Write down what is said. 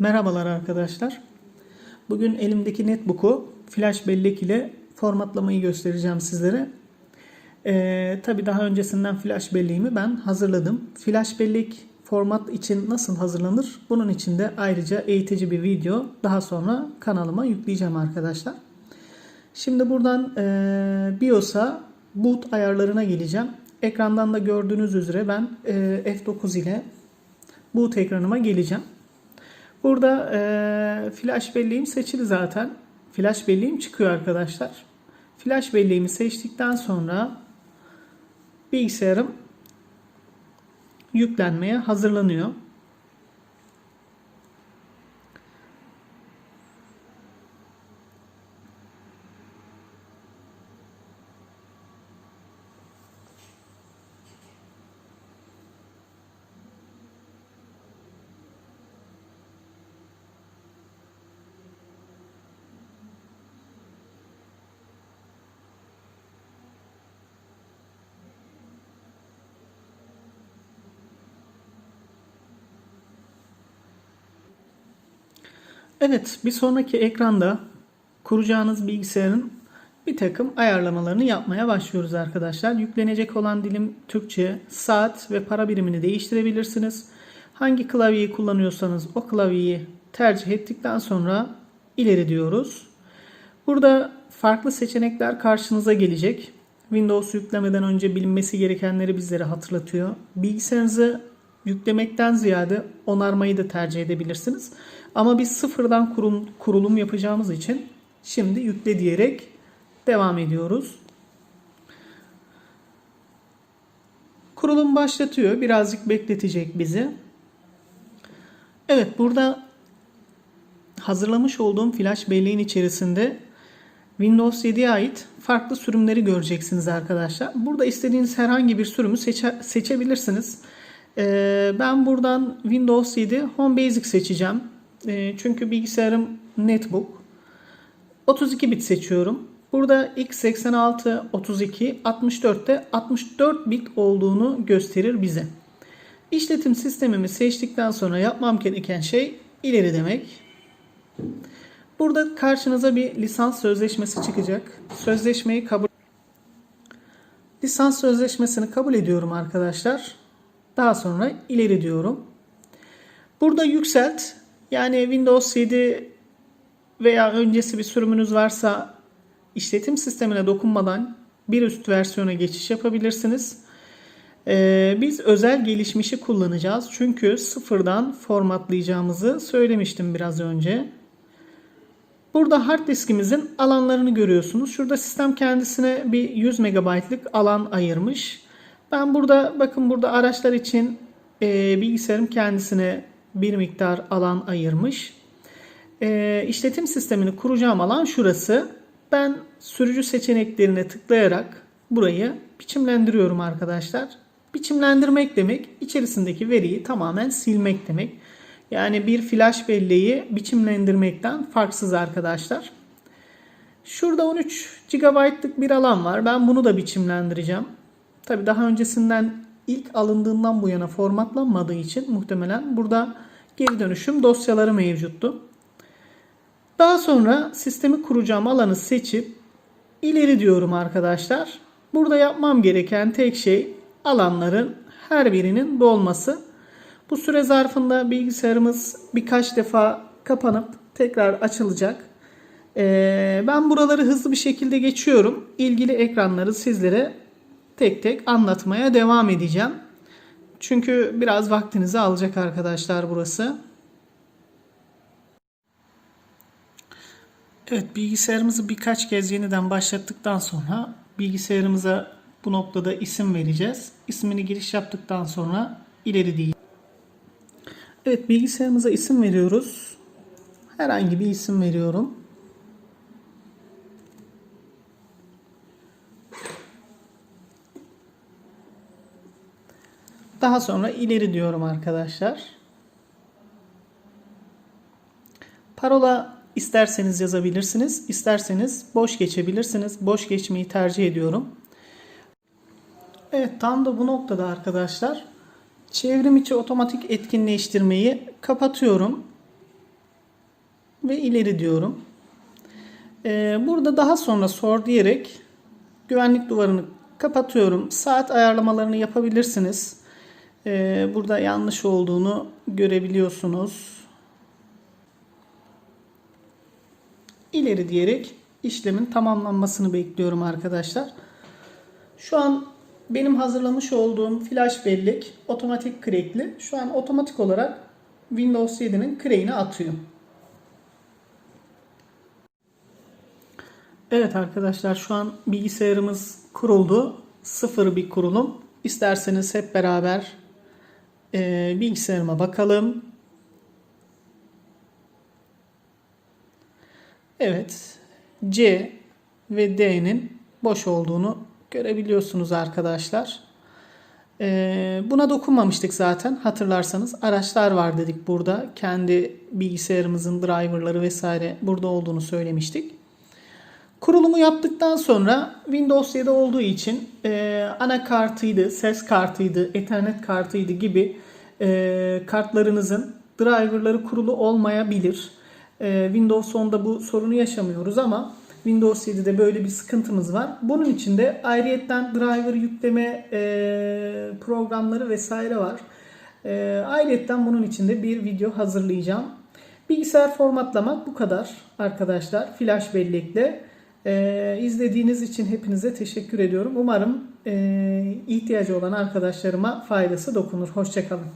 Merhabalar arkadaşlar. Bugün elimdeki netbook'u flash bellek ile formatlamayı göstereceğim sizlere. Ee, Tabi daha öncesinden flash belleğimi ben hazırladım. Flash bellek format için nasıl hazırlanır? Bunun için de ayrıca eğitici bir video daha sonra kanalıma yükleyeceğim arkadaşlar. Şimdi buradan e, BIOS'a boot ayarlarına geleceğim. Ekrandan da gördüğünüz üzere ben e, F9 ile boot ekranıma geleceğim. Burada e, flash belleğim seçili zaten. Flash belleğim çıkıyor arkadaşlar. Flash belleğimi seçtikten sonra bilgisayarım yüklenmeye hazırlanıyor. Evet, bir sonraki ekranda kuracağınız bilgisayarın bir takım ayarlamalarını yapmaya başlıyoruz arkadaşlar. Yüklenecek olan dilim Türkçe, saat ve para birimini değiştirebilirsiniz. Hangi klavyeyi kullanıyorsanız o klavyeyi tercih ettikten sonra ileri diyoruz. Burada farklı seçenekler karşınıza gelecek. Windows yüklemeden önce bilinmesi gerekenleri bizlere hatırlatıyor. Bilgisayarınızı yüklemekten ziyade onarmayı da tercih edebilirsiniz. Ama biz sıfırdan kurum, kurulum yapacağımız için şimdi yükle diyerek devam ediyoruz. Kurulum başlatıyor. Birazcık bekletecek bizi. Evet burada hazırlamış olduğum flash belleğin içerisinde Windows 7'ye ait farklı sürümleri göreceksiniz arkadaşlar. Burada istediğiniz herhangi bir sürümü seçe, seçebilirsiniz. Ee, ben buradan Windows 7 Home Basic seçeceğim. Ee, çünkü bilgisayarım netbook. 32 bit seçiyorum. Burada x86, 32, 64'te 64 bit olduğunu gösterir bize. İşletim sistemimi seçtikten sonra yapmam gereken şey ileri demek. Burada karşınıza bir lisans sözleşmesi çıkacak. Sözleşmeyi kabul Lisans sözleşmesini kabul ediyorum arkadaşlar. Daha sonra ileri diyorum. Burada yükselt. Yani Windows 7 veya öncesi bir sürümünüz varsa işletim sistemine dokunmadan bir üst versiyona geçiş yapabilirsiniz. Ee, biz özel gelişmişi kullanacağız. Çünkü sıfırdan formatlayacağımızı söylemiştim biraz önce. Burada hard diskimizin alanlarını görüyorsunuz. Şurada sistem kendisine bir 100 MB'lık alan ayırmış. Ben burada bakın burada araçlar için e, bilgisayarım kendisine bir miktar alan ayırmış. E, işletim sistemini kuracağım alan şurası. Ben sürücü seçeneklerine tıklayarak burayı biçimlendiriyorum arkadaşlar. Biçimlendirmek demek içerisindeki veriyi tamamen silmek demek. Yani bir flash belleği biçimlendirmekten farksız arkadaşlar. Şurada 13 GB'lık bir alan var. Ben bunu da biçimlendireceğim. Tabi daha öncesinden ilk alındığından bu yana formatlanmadığı için muhtemelen burada geri dönüşüm dosyaları mevcuttu. Daha sonra sistemi kuracağım alanı seçip ileri diyorum arkadaşlar. Burada yapmam gereken tek şey alanların her birinin dolması. Bu süre zarfında bilgisayarımız birkaç defa kapanıp tekrar açılacak. Ee, ben buraları hızlı bir şekilde geçiyorum. İlgili ekranları sizlere tek tek anlatmaya devam edeceğim. Çünkü biraz vaktinizi alacak arkadaşlar burası. Evet bilgisayarımızı birkaç kez yeniden başlattıktan sonra bilgisayarımıza bu noktada isim vereceğiz. İsmini giriş yaptıktan sonra ileri değil. Evet bilgisayarımıza isim veriyoruz. Herhangi bir isim veriyorum. Daha sonra ileri diyorum arkadaşlar. Parola isterseniz yazabilirsiniz. isterseniz boş geçebilirsiniz. Boş geçmeyi tercih ediyorum. Evet tam da bu noktada arkadaşlar çevrim içi otomatik etkinleştirmeyi kapatıyorum. ve ileri diyorum. Ee, burada daha sonra sor diyerek güvenlik duvarını kapatıyorum. Saat ayarlamalarını yapabilirsiniz. Ee, burada yanlış olduğunu görebiliyorsunuz. İleri diyerek işlemin tamamlanmasını bekliyorum arkadaşlar. Şu an benim hazırlamış olduğum flash bellek otomatik crackli. Şu an otomatik olarak Windows 7'nin crack'ini atıyor. Evet arkadaşlar şu an bilgisayarımız kuruldu. Sıfır bir kurulum. İsterseniz hep beraber e, bilgisayarıma bakalım. Evet. C ve D'nin boş olduğunu görebiliyorsunuz arkadaşlar. Ee, buna dokunmamıştık zaten. Hatırlarsanız araçlar var dedik burada. Kendi bilgisayarımızın driverları vesaire burada olduğunu söylemiştik. Kurulumu yaptıktan sonra Windows 7 olduğu için e, anakartıydı, ses kartıydı, Ethernet kartıydı gibi e, kartlarınızın driverları kurulu olmayabilir. E, Windows 10'da bu sorunu yaşamıyoruz ama Windows 7'de böyle bir sıkıntımız var. Bunun için de ayrıyetten driver yükleme e, programları vesaire var. E, ayrıyetten bunun için de bir video hazırlayacağım. Bilgisayar formatlamak bu kadar arkadaşlar. Flash bellekle. E, izlediğiniz için hepinize teşekkür ediyorum. Umarım e, ihtiyacı olan arkadaşlarıma faydası dokunur. Hoşçakalın.